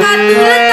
পাত্র